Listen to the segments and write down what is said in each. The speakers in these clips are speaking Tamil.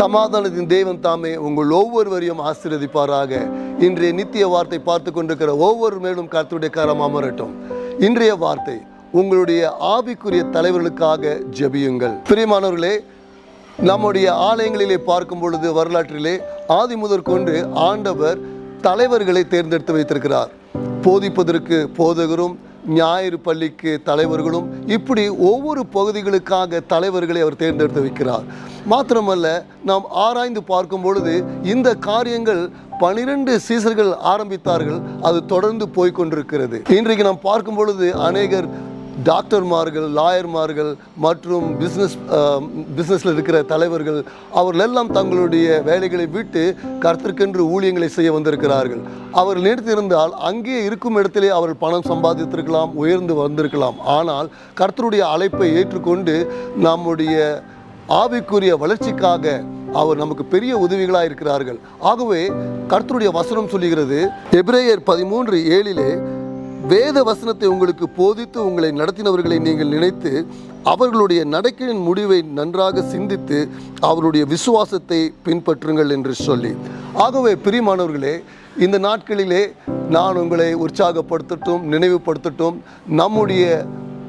சமாதானத்தின் தேவன் தாமே உங்கள் ஒவ்வொருவரையும் ஆசீர்வதிப்பாராக. இன்றைய நித்திய வார்த்தை பார்த்து கொண்டிருக்கிற ஒவ்வொரு மேலும் கருத்துடைய கரம் அமரட்டும். இன்றைய வார்த்தை உங்களுடைய ஆவிக்குரிய தலைவர்களுக்காக ஜெபியுங்கள். பிரியமானவர்களே நம்முடைய ஆலயங்களிலே பார்க்கும் பொழுது வரலாற்றிலே ஆதி முதற் கொண்டு ஆண்டவர் தலைவர்களை தேர்ந்தெடுத்து வைத்திருக்கிறார். போதிப்பதற்கு போதகரும் ஞாயிறு பள்ளிக்கு தலைவர்களும் இப்படி ஒவ்வொரு பகுதிகளுக்காக தலைவர்களை அவர் தேர்ந்தெடுத்து வைக்கிறார். மாத்திரமல்ல நாம் ஆராய்ந்து பார்க்கும் பொழுது இந்த காரியங்கள் பனிரெண்டு சீசர்கள் ஆரம்பித்தார்கள் அது தொடர்ந்து போய்கொண்டிருக்கிறது இன்றைக்கு நாம் பார்க்கும் பொழுது அநேகர் டாக்டர்மார்கள் லாயர்மார்கள் மற்றும் பிஸ்னஸ் பிஸ்னஸில் இருக்கிற தலைவர்கள் அவர்கள் எல்லாம் தங்களுடைய வேலைகளை விட்டு கர்த்தருக்கென்று ஊழியங்களை செய்ய வந்திருக்கிறார்கள். அவர் நினைத்திருந்தால் அங்கே இருக்கும் இடத்திலே அவர்கள் பணம் சம்பாதித்திருக்கலாம் உயர்ந்து வந்திருக்கலாம். ஆனால் கர்த்தருடைய அழைப்பை ஏற்றுக்கொண்டு நம்முடைய ஆவிக்குரிய வளர்ச்சிக்காக அவர் நமக்கு பெரிய உதவிகளாக இருக்கிறார்கள். ஆகவே கர்த்தருடைய வசனம் சொல்லுகிறது எப்ரேயர் பதிமூன்று ஏழிலே வேத வசனத்தை உங்களுக்கு போதித்து உங்களை நடத்தினவர்களை நீங்கள் நினைத்து அவர்களுடைய நடக்கையின் முடிவை நன்றாக சிந்தித்து அவருடைய விசுவாசத்தை பின்பற்றுங்கள் என்று சொல்லி. ஆகவே பிரியமானவர்களே இந்த நாட்களிலே நான் உங்களை உற்சாகப்படுத்தட்டும் நினைவுபடுத்தட்டும். நம்முடைய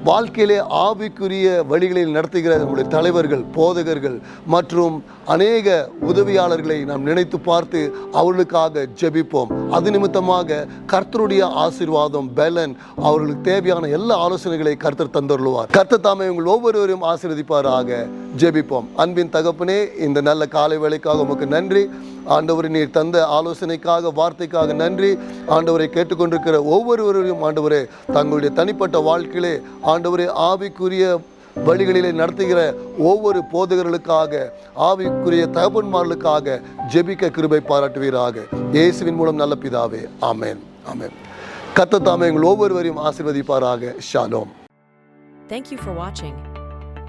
வாழ்க்கையிலே ஆவிக்குரிய வழிகளில் நடத்துகிற நம்முடைய தலைவர்கள் போதகர்கள் மற்றும் அநேக உதவியாளர்களை நாம் நினைத்து பார்த்து அவர்களுக்காக ஜெபிப்போம். அது நிமித்தமாக கர்த்தருடைய ஆசீர்வாதம் பலன் அவர்களுக்கு தேவையான எல்லா ஆலோசனைகளை கர்த்தர் தந்துள்ளுவார் கர்த்தர் தாமே உங்கள் ஒவ்வொருவரையும் ஆசீர்வதிப்பாராக. ஜெபிப்போம். அன்பின் தகப்பனே இந்த நல்ல காலை வேலைக்காக உமக்கு நன்றி. ஆண்டவரை நீர் தந்த ஆலோசனைக்காக வார்த்தைக்காக நன்றி. ஆண்டவரை கேட்டுக்கொண்டிருக்கிற ஒவ்வொருவரையும் ஆண்டவரே தங்களுடைய தனிப்பட்ட வாழ்க்கையிலே ஆண்டவரே ஆவிக்குரிய வழிகளிலே நடத்துகிற ஒவ்வொரு போதகர்களுக்காக ஆவிக்குரிய தகப்பன்மார்களுக்காக ஜெபிக்க கிருபை பாராட்டுவீராக. இயேசுவின் மூலம் நல்ல பிதாவே ஆமேன் ஆமேன். கத்த தாமே எங்கள் ஒவ்வொருவரையும் ஆசிர்வதிப்பாராக. ஷாலோம். Thank you for watching.